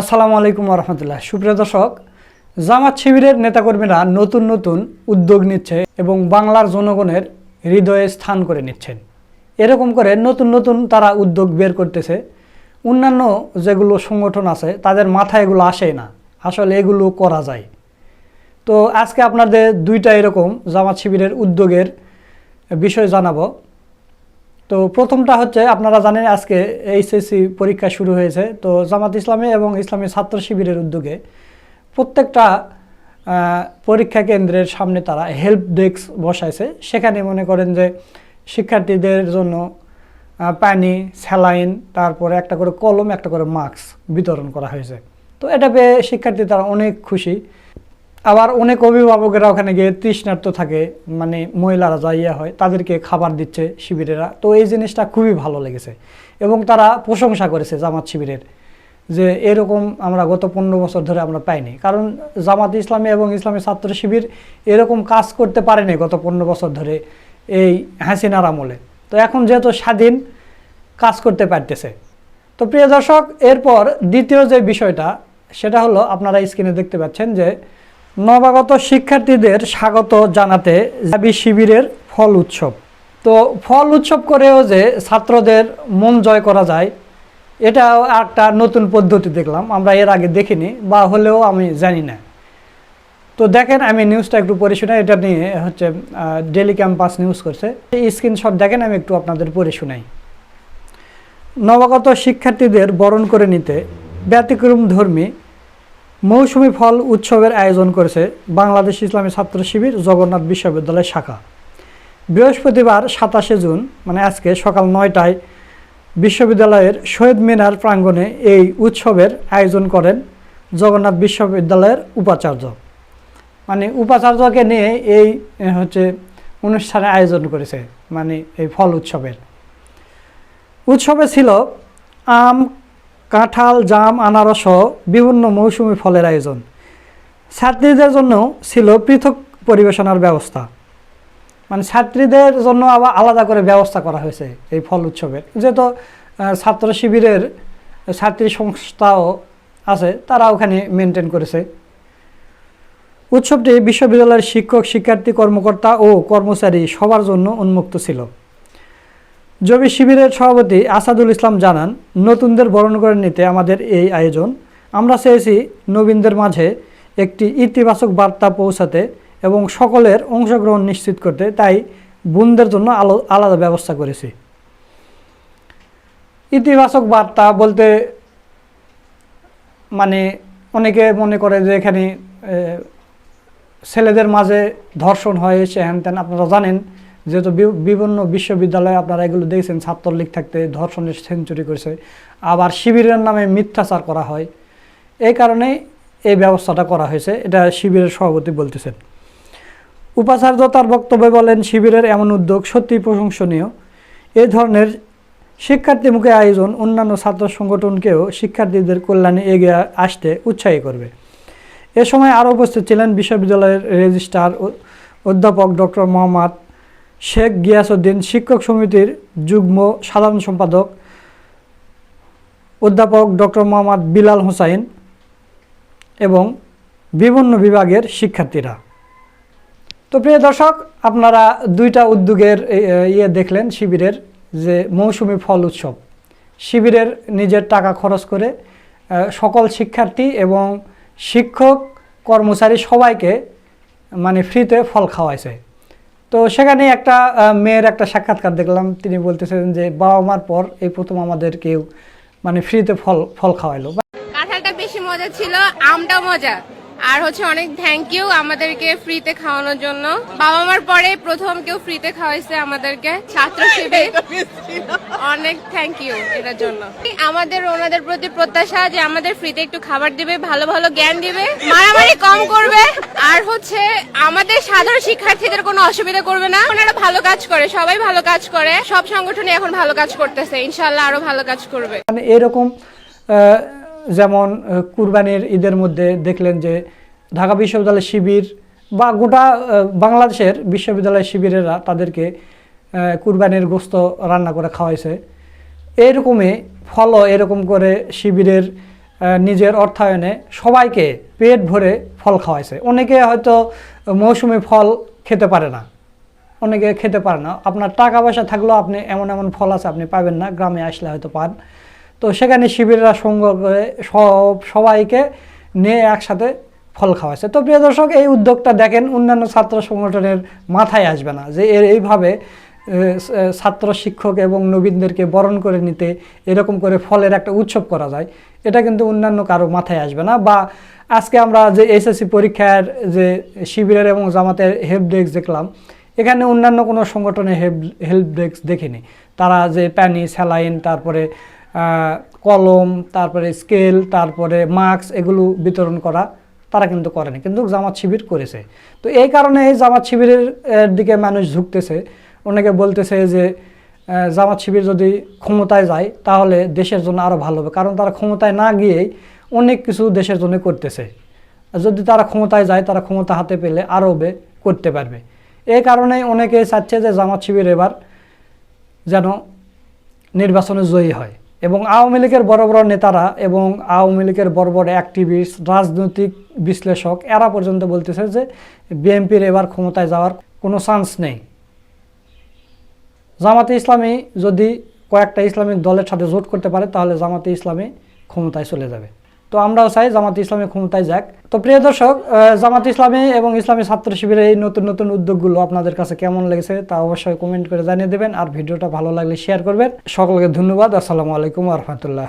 আসসালামু আলাইকুম রহমতুল্লাহ সুপ্রিয় দর্শক, জামাত শিবিরের নেতাকর্মীরা নতুন নতুন উদ্যোগ নিচ্ছে এবং বাংলার জনগণের হৃদয়ে স্থান করে নিচ্ছেন। এরকম করে নতুন নতুন তারা উদ্যোগ বের করতেছে। অন্যান্য যেগুলো সংগঠন আছে, তাদের মাথায় এগুলো আসে না। আসলে এগুলো করা যায়। তো আজকে আপনাদের দুইটা এরকম জামাত শিবিরের উদ্যোগের বিষয় জানাব। তো প্রথমটা হচ্ছে আপনারা জানেন আজকে এইচএসসি পরীক্ষা শুরু হয়েছে। তো জামাত ইসলামী এবং ইসলামী ছাত্র শিবিরের উদ্যোগে প্রত্যেকটা পরীক্ষা কেন্দ্রের সামনে তারা হেল্প ডেস্ক বসাইছে। সেখানে মনে করেন যে শিক্ষার্থীদের জন্য পানি, স্যালাইন, তারপরে একটা করে কলম, একটা করে মাস্ক বিতরণ করা হয়েছে। তো এটা পেয়ে শিক্ষার্থী তারা অনেক খুশি। আবার অনেক অভিভাবকেরা ওখানে গিয়ে তৃষ্ণার্ত থাকে মানে মহিলারা যা ইয়ে হয়, তাদেরকে খাবার দিচ্ছে শিবিরেরা। তো এই জিনিসটা খুবই ভালো লেগেছে। এবং তারা প্রশংসা করেছে জামাত শিবিরের যে এরকম আমরা গত পনেরো বছর ধরে আমরা পাইনি। কারণ জামাত ইসলামী এবং ইসলামী ছাত্র শিবির এরকম কাজ করতে পারেনি গত পনেরো বছর ধরে এই হাসিনার আমলে। তো এখন যেহেতু স্বাধীন, কাজ করতে পারতেছে। তো প্রিয় দর্শক, এরপর দ্বিতীয় যে বিষয়টা, সেটা হলো আপনারা স্ক্রিনে দেখতে পাচ্ছেন যে নবাগত শিক্ষার্থীদের স্বাগত জানাতে জাবি শিবিরের ফল উৎসব। তো ফল উৎসব করেও যে ছাত্রদের মন জয় করা যায়, এটাও একটা নতুন পদ্ধতি দেখলাম, আমরা এর আগে দেখিনি বা হলেও আমি জানি না। তো দেখেন, আমি নিউজটা একটু পড়ে শোনাই, এটা নিয়ে হচ্ছে ডেলি ক্যাম্পাস নিউজ করছে। এই স্ক্রিনশট দেখেন, আমি একটু আপনাদের পড়ে শোনাই। নবাগত শিক্ষার্থীদের বরণ করে নিতে ব্যতিক্রম ধর্মী মৌসুমি ফল উৎসবের আয়োজন করেছে বাংলাদেশ ইসলামী ছাত্র শিবির জগন্নাথ বিশ্ববিদ্যালয় শাখা। বৃহস্পতিবার সাতাশে জুন মানে আজকে সকাল নয়টায় বিশ্ববিদ্যালয়ের শহীদ মিনার প্রাঙ্গণে এই উৎসবের আয়োজন করেন জগন্নাথ বিশ্ববিদ্যালয়ের উপাচার্য। মানে উপাচার্যকে নিয়ে এই হচ্ছে অনুষ্ঠানে আয়োজন করেছে মানে এই ফল উৎসবের। উৎসবে ছিল আম কাঁঠাল, জাম, আনারস সহ বিভিন্ন মৌসুমি ফলের আয়োজন। ছাত্রীদের জন্য ছিল পৃথক পরিবেশনার ব্যবস্থা। মানে ছাত্রীদের জন্য আবার আলাদা করে ব্যবস্থা করা হয়েছে এই ফল উৎসবের। যেহেতু ছাত্র শিবিরের ছাত্রী সংস্থাও আছে, তারা ওখানে মেনটেন করেছে। উৎসবটি বিশ্ববিদ্যালয়ের শিক্ষক, শিক্ষার্থী, কর্মকর্তা ও কর্মচারী সবার জন্য উন্মুক্ত ছিল। জবি শিবিরের সভাপতি আসাদুল ইসলাম জানান, নতুনদের বরণ করে নিতে আমাদের এই আয়োজন। আমরা চেয়েছি নবীনদের মাঝে একটি ইতিবাচক বার্তা পৌঁছাতে এবং সকলের অংশগ্রহণ নিশ্চিত করতে, তাই বোনদের জন্য আলো আলাদা ব্যবস্থা করেছি। ইতিবাচক বার্তা বলতে মানে অনেকে মনে করে যে এখানে ছেলেদের মাঝে ধর্ষণ হয় সে হ্যান আপনারা জানেন। যেহেতু বিভিন্ন বিশ্ববিদ্যালয়ে আপনারা এগুলো দেখছেন ছাত্রলীগ থাকতে ধর্ষণের সেঞ্চুরি করেছে, আবার শিবিরের নামে মিথ্যাচার করা হয়। এই কারণে এই ব্যবস্থাটা করা হয়েছে, এটা শিবিরের সভাপতি বলতেছেন। উপাচার্য তার বক্তব্যে বলেন, শিবিরের এমন উদ্যোগ সত্যিই প্রশংসনীয়। এই ধরনের শিক্ষার্থীমুখী আয়োজন অন্যান্য ছাত্র সংগঠনকেও শিক্ষার্থীদের কল্যাণে এগিয়ে আসতে উৎসাহী করবে। এ সময় আরও উপস্থিত ছিলেন বিশ্ববিদ্যালয়ের রেজিস্ট্রার অধ্যাপক ডক্টর মোহাম্মদ শেখ গিয়াসউদ্দিন শিক্ষক সমিতির যুগ্ম সাধারণ সম্পাদক, অধ্যাপক ডক্টর মোহাম্মদ বিলাল হোসাইন এবং বিভিন্ন বিভাগের শিক্ষার্থীরা। তো প্রিয় দর্শক, আপনারা দুইটা উদ্যোগের ইয়ে দেখলেন শিবিরের যে মৌসুমি ফল উৎসব। শিবিরের নিজের টাকা খরচ করে সকল শিক্ষার্থী এবং শিক্ষক, কর্মচারী সবাইকে মানে ফ্রিতে ফল খাওয়াইছে। তো সেখানে একটা মেয়ের একটা সাক্ষাৎকার দেখলাম। তিনি বলতেছিলেন যে, বাবা মার পর এই প্রথম আমাদের কেউ মানে ফ্রিতে ফল ফল খাওয়াইলো। কাঁঠালটা বেশি মজা ছিল আমটা মজা। আর হচ্ছে অনেক থ্যাংক ইউ আমাদেরকে ফ্রিতে খাওয়ানোর জন্য। বাবা মার পরে প্রথম কেউ ফ্রিতে খাওয়াইছে আমাদেরকে। ছাত্র শিবির অনেক থ্যাংক ইউ এটার জন্য। আমাদের ওনাদের প্রতি প্রত্যাশা যে আমাদের ফ্রিতে একটু খাবার দিবে ভালো ভালো জ্ঞান দিবে মারামারি কম করবে আর হচ্ছে আমাদের সাধারণ শিক্ষার্থীদের কোনো অসুবিধা করবে না। ওনারা ভালো কাজ করে সবাই ভালো কাজ করে। সব সংগঠনই এখন ভালো কাজ করতেছে ইনশাল্লাহ আরও ভালো কাজ করবে। মানে এরকম যেমন কুরবানির ঈদের মধ্যে দেখলেন যে ঢাকা বিশ্ববিদ্যালয় শিবির বা গোটা বাংলাদেশের বিশ্ববিদ্যালয় শিবিরেরা তাদেরকে কুরবানির গোস্ত রান্না করে খাওয়াইছে। এরকমই ফলও এরকম করে শিবিরের নিজের অর্থায়নে সবাইকে পেট ভরে ফল খাওয়াইছে। অনেকে হয়তো মৌসুমি ফল খেতে পারে না। অনেকে খেতে পারে না। আপনার টাকা পয়সা থাকলেও আপনি এমন এমন ফল আছে আপনি পাবেন না। গ্রামে আসলে হয়তো পান। তো সেখানে শিবিররা সঙ্গ করে সব সবাইকে নিয়ে একসাথে ফল খাওয়াচ্ছে তো প্রিয় দর্শক, এই উদ্যোগটা দেখেন অন্যান্য ছাত্র সংগঠনের মাথায় আসবে না যে এর এইভাবে ছাত্র শিক্ষক এবং নবীনদেরকে বরণ করে নিতে এরকম করে ফলের একটা উৎসব করা যায়, এটা কিন্তু অন্যান্য কারও মাথায় আসবে না। বা আজকে আমরা যে এসএসসি পরীক্ষার যে শিবিরের এবং জামাতের হেল্প ডেস্ক দেখলাম, এখানে অন্যান্য কোনো সংগঠনের হেল্প হেল্প ডেস্ক দেখিনি। তারা যে প্যানি স্যালাইন তারপরে কলম, তারপরে স্কেল তারপরে মাস্ক এগুলো বিতরণ করা তারা কিন্তু করেনি, কিন্তু জামাত শিবির করেছে। তো এই কারণে এই জামাত শিবিরের দিকে মানুষ ঝুঁকতেছে। অনেকে বলতেছে যে জামাত শিবির যদি ক্ষমতায় যায় তাহলে দেশের জন্য আরও ভালো হবে, কারণ তারা ক্ষমতায় না গিয়েই অনেক কিছু দেশের জন্য করতেছে। যদি তারা ক্ষমতায় যায়, তারা ক্ষমতা হাতে পেলে আরও করতে পারবে। এই কারণে অনেকে চাচ্ছে যে জামাত শিবির এবার যেন নির্বাচনে জয়ী হয়। এবং আওয়ামী লীগের বড় বড় নেতারা এবং আওয়ামী লীগের বড় বড় অ্যাক্টিভিস্ট রাজনৈতিক বিশ্লেষক, এরা পর্যন্ত বলতেছে যে বিএনপির এবার ক্ষমতায় যাওয়ার কোনো চান্স নেই। জামাতে ইসলামী যদি কয়েকটা ইসলামিক দলের সাথে জোট করতে পারে, তাহলে জামাতে ইসলামী ক্ষমতায় চলে যাবে। তো আমরাও চাই জামাত ইসলামী ক্ষমতায় যাক। তো প্রিয় দর্শক জামাত ইসলামী এবং ইসলামী ছাত্র শিবিরের এই নতুন নতুন উদ্যোগগুলো আপনাদের কাছে কেমন লেগেছে তা অবশ্যই কমেন্ট করে জানিয়ে দেবেন। আর ভিডিওটা ভালো লাগলে শেয়ার করবেন। সকলকে ধন্যবাদ। আসসালামু আলাইকুম রহমতুল্লাহ।